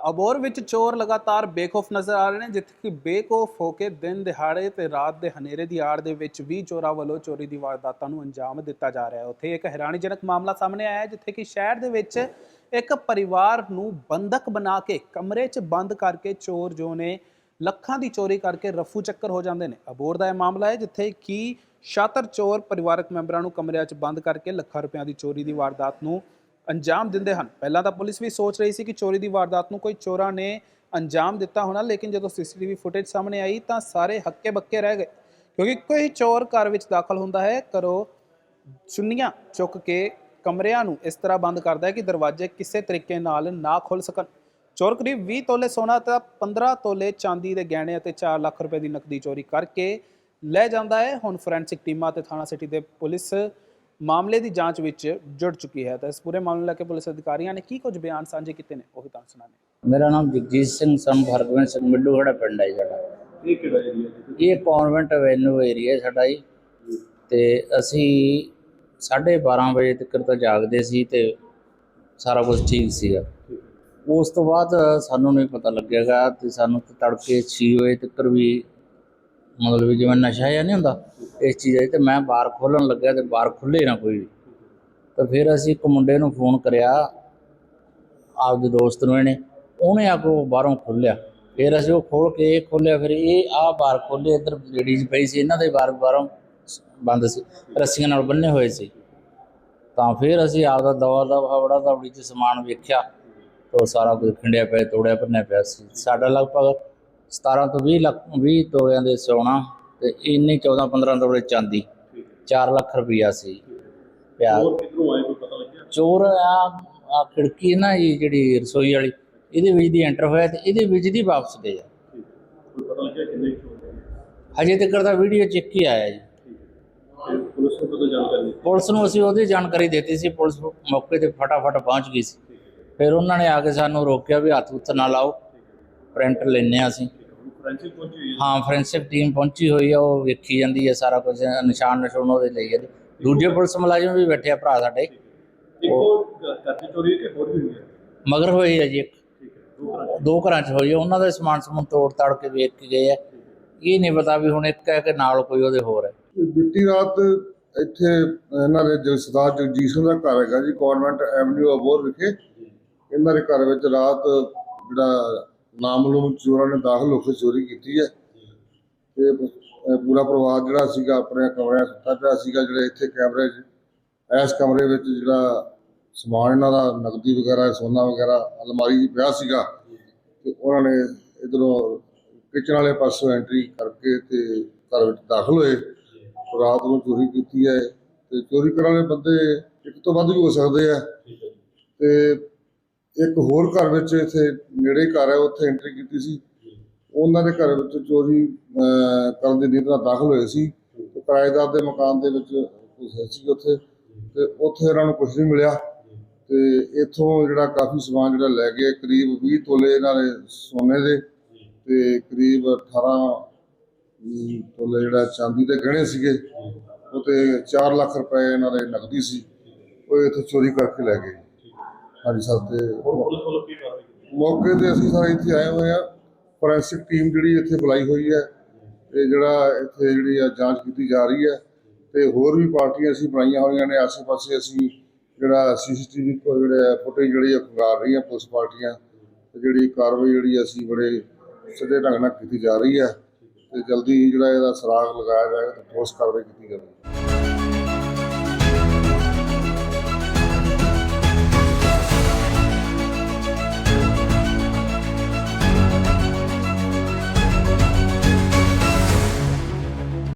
ਤਾਂ ਅਬੋਰ ਵਿੱਚ ਚੋਰ ਲਗਾਤਾਰ ਬੇਖੌਫ ਨਜ਼ਰ ਆ ਰਹੇ ਨੇ ਜਿੱਥੇ ਕਿ ਬੇਖੌਫ ਹੋ ਕੇ ਦਿਨ ਦਿਹਾੜੇ ਤੇ ਰਾਤ ਦੇ ਹਨੇਰੇ ਦੀ ਆੜ ਦੇ ਵਿੱਚ ਵੀ ਚੋਰਾਂ ਵੱਲੋਂ ਚੋਰੀ ਦੀ ਵਾਰਦਾਤਾਂ ਨੂੰ ਅੰਜਾਮ ਦਿੱਤਾ ਜਾ ਰਿਹਾ ਹੈ ਉੱਥੇ ਇੱਕ ਹੈਰਾਨੀਜਨਕ ਮਾਮਲਾ ਸਾਹਮਣੇ ਆਇਆ ਹੈ ਜਿੱਥੇ ਕਿ ਸ਼ਹਿਰ ਦੇ ਵਿੱਚ ਇੱਕ ਪਰਿਵਾਰ ਨੂੰ ਬੰਦਕ ਬਣਾ ਕੇ ਕਮਰੇ 'ਚ ਬੰਦ ਕਰਕੇ ਚੋਰ ਜੋ ਨੇ ਲੱਖਾਂ ਦੀ ਚੋਰੀ ਕਰਕੇ ਰਫੂ ਚੱਕਰ ਹੋ ਜਾਂਦੇ ਨੇ ਅਬੋਰ ਦਾ ਇਹ ਮਾਮਲਾ ਹੈ ਜਿੱਥੇ ਕਿ ਸ਼ਾਤਰ ਚੋਰ ਪਰਿਵਾਰਕ ਮੈਂਬਰਾਂ ਨੂੰ ਕਮਰਿਆਂ 'ਚ ਬੰਦ ਕਰਕੇ ਲੱਖਾਂ ਰੁਪਈਆਂ ਦੀ ਚੋਰੀ ਦੀ ਵਾਰਦਾਤ ਨੂੰ ਅੰਜਾਮ ਦਿੰਦੇ ਹਨ। ਪਹਿਲਾਂ ਤਾਂ ਪੁਲਿਸ ਵੀ ਸੋਚ ਰਹੀ ਸੀ ਕਿ ਚੋਰੀ ਦੀ ਵਾਰਦਾਤ ਨੂੰ ਕੋਈ ਚੋਰਾਂ ਨੇ ਅੰਜਾਮ ਦਿੱਤਾ ਹੋਣਾ, ਲੇਕਿਨ ਜਦੋਂ ਸੀਸੀਟੀਵੀ ਫੁਟੇਜ ਸਾਹਮਣੇ ਆਈ ਤਾਂ ਸਾਰੇ ਹੱਕੇ ਬੱਕੇ ਰਹਿ ਗਏ। ਕਿਉਂਕਿ ਕੋਈ ਚੋਰ ਘਰ ਵਿੱਚ ਦਾਖਲ ਹੁੰਦਾ ਹੈ, ਘਰੋਂ ਚੁੰਨੀਆਂ ਚੁੱਕ ਕੇ ਕਮਰਿਆਂ ਨੂੰ ਇਸ ਤਰ੍ਹਾਂ ਬੰਦ ਕਰਦਾ ਹੈ ਕਿ ਦਰਵਾਜ਼ੇ ਕਿਸੇ ਤਰੀਕੇ ਨਾਲ ਨਾ ਖੁੱਲ ਸਕਣ। ਚੋਰ ਕਰੀਬ 20 ਤੋਲੇ ਸੋਨਾ ਤੇ 15 ਤੋਲੇ ਚਾਂਦੀ ਦੇ ਗਹਿਣੇ ਅਤੇ 4 ਲੱਖ ਰੁਪਏ ਦੀ ਨਕਦੀ ਚੋਰੀ ਕਰਕੇ ਲੈ ਜਾਂਦਾ ਹੈ। ਹੁਣ ਫੋਰੈਂਸਿਕ ਟੀਮਾਂ ਤੇ ਥਾਣਾ ਸਿਟੀ ਦੇ ਪੁਲਿਸ ਮਾਮਲੇ ਦੀ ਜਾਂਚ ਵਿੱਚ ਜੁੜ ਚੁੱਕੀ ਹੈ। ਤਾਂ ਇਸ ਪੂਰੇ ਮਾਮਲੇ ਨੂੰ ਲੈ ਕੇ ਪੁਲਿਸ ਅਧਿਕਾਰੀਆਂ ਨੇ ਕੀ ਕੁਝ ਬਿਆਨ ਸਾਂਝੇ ਕੀਤੇ ਨੇ ਉਹ ਵੀ ਤੁਹਾਨੂੰ ਸੁਣਾਣੇ ਮੇਰਾ ਨਾਮ ਜਗਜੀਤ ਸਿੰਘ ਸਨ ਭਰਗਵਨ ਸਿੰਘ ਮਿੱਡੂ ਖੜਾ ਪਿੰਡ ਹੈ ਜੀ ਸਾਡਾ। ਇਹ ਕਿਹੜਾ ਏਰੀਆ ਇਹ ਕਨਵੈਂਟ ਏਰੀਆ ਸਾਡਾ ਜੀ। ਤੇ ਅਸੀਂ 12:30 ਵਜੇ ਤੱਕ ਤਾਂ ਜਾਗਦੇ ਸੀ ਤੇ ਸਾਰਾ ਕੁਝ ਠੀਕ ਸੀਗਾ। ਉਸ ਤੋਂ ਬਾਅਦ ਸਾਨੂੰ ਨਹੀਂ ਪਤਾ ਲੱਗਿਆਗਾ ਤੇ ਸਾਨੂੰ ਤੜਕੇ 6 ਵਜੇ ਤੱਕ ਵੀ ਮਤਲਬ ਵੀ ਜਿਵੇਂ ਨਸ਼ਾ ਜਿਹਾ ਨਹੀਂ ਹੁੰਦਾ, ਇਸ ਚੀਜ਼ ਦਾ ਤੇ ਮੈਂ ਬਾਰ ਖੋਲਣ ਲੱਗਿਆ ਤੇ ਬਾਰ ਖੁੱਲੇ ਨਾ ਕੋਈ ਵੀ। ਤਾਂ ਫਿਰ ਅਸੀਂ ਇੱਕ ਮੁੰਡੇ ਨੂੰ ਫੋਨ ਕਰਿਆ, ਆਪਦੇ ਦੋਸਤ ਨੂੰ ਇਹਨੇ, ਉਹਨੇ ਆ ਕੇ ਬਾਹਰੋਂ ਖੋਲ੍ਹਿਆ। ਫਿਰ ਅਸੀਂ ਉਹ ਖੋਲ ਕੇ ਇਹ ਖੋਲਿਆ ਫਿਰ ਇਹ ਆਹ ਬਾਰ ਖੋਲ੍ਹੇ, ਇੱਧਰ ਲੇਡੀਜ਼ ਪਈ ਸੀ, ਇਹਨਾਂ ਦੇ ਬਾਰ ਬਾਹਰੋਂ ਬੰਦ ਸੀ, ਰੱਸੀਆਂ ਨਾਲ ਬੰਨੇ ਹੋਏ ਸੀ। ਤਾਂ ਫਿਰ ਅਸੀਂ ਆਪਦਾ ਦਵਾ ਦਾ ਹਵੜਾ ਦਵੜੀ ਚ ਸਮਾਨ ਵੇਖਿਆ, ਤਾਂ ਉਹ ਸਾਰਾ ਕੁਝ ਖਿੰਡਿਆ ਪਿਆ, ਤੋੜਿਆ, ਭੰਨਿਆ ਪਿਆ ਸੀ। ਸਾਡਾ ਲਗਭਗ 17 ਤੋਂ 20 ਲੱਖ 20 ਤੋਲਿਆਂ ਦੇ ਸੋਨਾ ਤੇ ਇੰਨੇ 14 15 ਤੋਲੇ ਚਾਂਦੀ 4 ਲੱਖ ਰੁਪਈਆ ਸੀ ਪਿਆ ਹੋਰ ਕਿਧਰੋਂ ਆਏ ਕੋਈ ਪਤਾ ਲੱਗਿਆ? ਚੋਰ ਆ ਆ ਖਿੜਕੀ ਨਾ ਇਹ ਜਿਹੜੀ ਰਸੋਈ ਵਾਲੀ ਇਹਦੇ ਵਿੱਚ ਦੀ ਐਂਟਰ ਹੋਇਆ ਤੇ ਇਹਦੇ ਵਿੱਚ ਦੀ ਵਾਪਸ ਗਏ ਆ। ਠੀਕ ਹੈ। ਕੋਈ ਪਤਾ ਲੱਗਿਆ ਕਿੰਨੇ ਕੁ ਚੋਰ ਨੇ? ਹਜੇ ਤੱਕ ਦਾ ਵੀਡੀਓ ਚੈੱਕ ਹੀ ਆਇਆ ਜੀ। ਤੇ ਪੁਲਿਸ ਨੂੰ ਕਦੋਂ ਜਾਣਕਾਰੀ ਦਿੱਤੀ? ਪੁਲਿਸ ਨੂੰ ਅਸੀਂ ਉਹਦੀ ਜਾਣਕਾਰੀ ਦਿੱਤੀ ਸੀ ਪੁਲਿਸ ਮੌਕੇ ਤੇ ਫਟਾਫਟ ਪਹੁੰਚ ਗਈ ਸੀ। ਫਿਰ ਉਹਨਾਂ ਨੇ ਆ ਕੇ ਸਾਨੂੰ ਰੋਕਿਆ ਵੀ ਹੱਥ ਉੱਤ ਨਾ ਲਾਓ। ਪ੍ਰਿੰਟ ਲੈਣੇ ਆ ਅਸੀਂ। ਫੋਰੈਂਸਿਕ ਪਹੁੰਚੀ ਹੋਈ ਹੈ ਹਾਂ ਫੋਰੈਂਸਿਕ ਟੀਮ ਪਹੁੰਚੀ ਹੋਈ ਆ ਉਹ ਵੇਖੀ ਜਾਂਦੀ ਹੈ ਸਾਰਾ ਕੁਝ ਨਿਸ਼ਾਨ ਨਿਸ਼ਾਨ ਉਹਦੇ ਲਈ ਜਾਂਦੇ ਦੂਜੇ ਪੁਲਿਸ ਮੁਲਾਜ਼ਮ ਵੀ ਬੈਠੇ ਆ ਭਰਾ ਸਾਡੇ। ਇੱਕੋ ਦੀ ਚੋਰੀ ਹੈ ਕਿ ਹੋਰ ਵੀ ਹੋਈ ਹੈ? ਮਗਰ ਹੋਈ ਹੈ ਜੀ ਇੱਕ। ਹੈ ਦੋ ਘਰਾਂ 'ਚ। ਹੋਈ ਹੈ ਉਹਨਾਂ ਦਾ ਸਮਾਨ ਸਮੂਨ ਤੋੜ ਤਾੜ ਕੇ ਵੇਖ ਕੇ ਗਏ ਆ। ਇਹ ਨਹੀਂ ਪਤਾ ਵੀ ਹੁਣ ਇੱਕ ਹੈ ਕਿ ਨਾਲ ਕੋਈ ਉਹਦੇ ਹੋਰ ਹੈ। ਬੀਤੀ ਰਾਤ ਇੱਥੇ ਇਹਨਾਂ ਦੇ ਜੋ ਸਰਦਾਰ ਜਗਜੀਤ ਸਿੰਘ ਦਾ ਘਰ ਹੈਗਾ ਜੀ ਕਨਵੈਂਟ ਐਵਨਿਊ ਅਬੋਰ ਵਿਖੇ। ਇਹਨਾਂ ਦੇ ਘਰ ਵਿੱਚ ਰਾਤ ਜਿਹੜਾ ਨਾਮਲੂਮ ਚੋਰਾਂ ਨੇ ਦਾਖਲ ਹੋ ਕੇ ਚੋਰੀ ਕੀਤੀ ਹੈ। ਤੇ ਪੂਰਾ ਪਰਿਵਾਰ ਜਿਹੜਾ ਸੀਗਾ, ਆਪਣੇ ਕਮਰਿਆਂ 'ਚ ਸੁੱਤਾ ਪਿਆ ਸੀਗਾ, ਜਿਹੜੇ ਇੱਥੇ ਕੈਮਰੇ 'ਚ, ਇਸ ਕਮਰੇ ਵਿੱਚ ਜਿਹੜਾ ਸਮਾਨ ਇਹਨਾਂ ਦਾ, ਨਕਦੀ ਵਗੈਰਾ, ਸੋਨਾ ਵਗੈਰਾ, ਅਲਮਾਰੀ 'ਚ ਪਿਆ ਸੀਗਾ। ਤੇ ਉਹਨਾਂ ਨੇ ਇਧਰੋਂ ਕਿਚਨ ਵਾਲੇ ਪਾਸੋਂ ਐਂਟਰੀ ਕਰਕੇ ਤੇ ਘਰ ਵਿੱਚ ਦਾਖਲ ਹੋਏ। ਰਾਤ ਨੂੰ ਚੋਰੀ ਕੀਤੀ ਹੈ। ਤੇ ਚੋਰੀ ਕਰਨ ਵਾਲੇ ਬੰਦੇ ਇੱਕ ਤੋਂ ਵੱਧ ਵੀ ਹੋ ਸਕਦੇ ਆ। ਤੇ ਇੱਕ ਹੋਰ ਘਰ ਵਿੱਚ ਇੱਥੇ ਨੇੜੇ ਹੀ ਘਰ ਹੈ, ਉੱਥੇ ਐਂਟਰੀ ਕੀਤੀ ਸੀ। ਉਹਨਾਂ ਦੇ ਘਰ ਵਿੱਚ ਚੋਰੀ ਕਰਨ ਦੀ ਨੀਤ ਨਾਲ ਦਾਖਲ ਹੋਏ ਸੀ। ਤੇ ਕਿਰਾਏਦਾਰ ਦੇ ਮਕਾਨ ਦੇ ਵਿੱਚ ਕੁਝ ਹੈ ਸੀ ਉੱਥੇ। ਤੇ ਉੱਥੇ ਇਹਨਾਂ ਨੂੰ ਕੁਝ ਨਹੀਂ ਮਿਲਿਆ। ਤੇ ਇੱਥੋਂ ਜਿਹੜਾ ਕਾਫੀ ਸਮਾਨ ਜਿਹੜਾ ਲੈ ਗਏ, ਕਰੀਬ 20 ਤੋਲੇ ਇਹਨਾਂ ਨੇ ਸੋਨੇ ਦੇ। ਤੇ ਕਰੀਬ 18 ਤੋਲੇ ਜਿਹੜਾ ਚਾਂਦੀ ਦੇ ਗਹਿਣੇ ਸੀਗੇ। ਉਹ ਤੇ 4 ਲੱਖ ਰੁਪਏ ਇਹਨਾਂ ਦੇ ਨਕਦੀ ਸੀ। ਉਹ ਇੱਥੇ ਚੋਰੀ ਕਰਕੇ ਲੈ ਗਏ। ਹਾਂਜੀ ਸਰ ਤੇ ਮੌਕੇ ਤੇ ਅਸੀਂ ਸਾਰੇ ਇੱਥੇ ਆਏ ਹੋਏ ਆ। ਫੋਰੈਂਸਿਕ ਟੀਮ ਜਿਹੜੀ ਇੱਥੇ ਬੁਲਾਈ ਹੋਈ ਹੈ ਤੇ ਜਿਹੜਾ ਇੱਥੇ ਜਿਹੜੀ ਆ ਜਾਂਚ ਕੀਤੀ ਜਾ ਰਹੀ ਹੈ ਤੇ ਹੋਰ ਵੀ ਪਾਰਟੀਆਂ ਅਸੀਂ ਬਣਾਈਆਂ ਹੋਈਆਂ ਨੇ। ਆਸੇ-ਪਾਸੇ ਅਸੀਂ ਜਿਹੜਾ ਸੀਸੀਟੀਵੀ ਕੋ ਜਿਹੜੇ ਫੁਟੇਜ ਜਿਹੜੀ ਆ ਖੰਗਾਰ ਰਹੀਆਂ ਪੁਲਿਸ ਪਾਰਟੀਆਂ ਤੇ ਜਿਹੜੀ ਕਾਰਵਾਈ ਜਿਹੜੀ ਅਸੀਂ ਬੜੇ ਸਿੱਧੇ ਢੰਗ ਨਾਲ ਕੀਤੀ ਜਾ ਰਹੀ ਹੈ ਤੇ ਜਲਦੀ ਹੀ ਜਿਹੜਾ ਇਹਦਾ ਸਰਾਗ ਲਗਾਇਆ ਜਾਏਗਾ ਤੇ ਠੋਸ ਕਾਰਵਾਈ ਕੀਤੀ ਜਾਵੇਗੀ।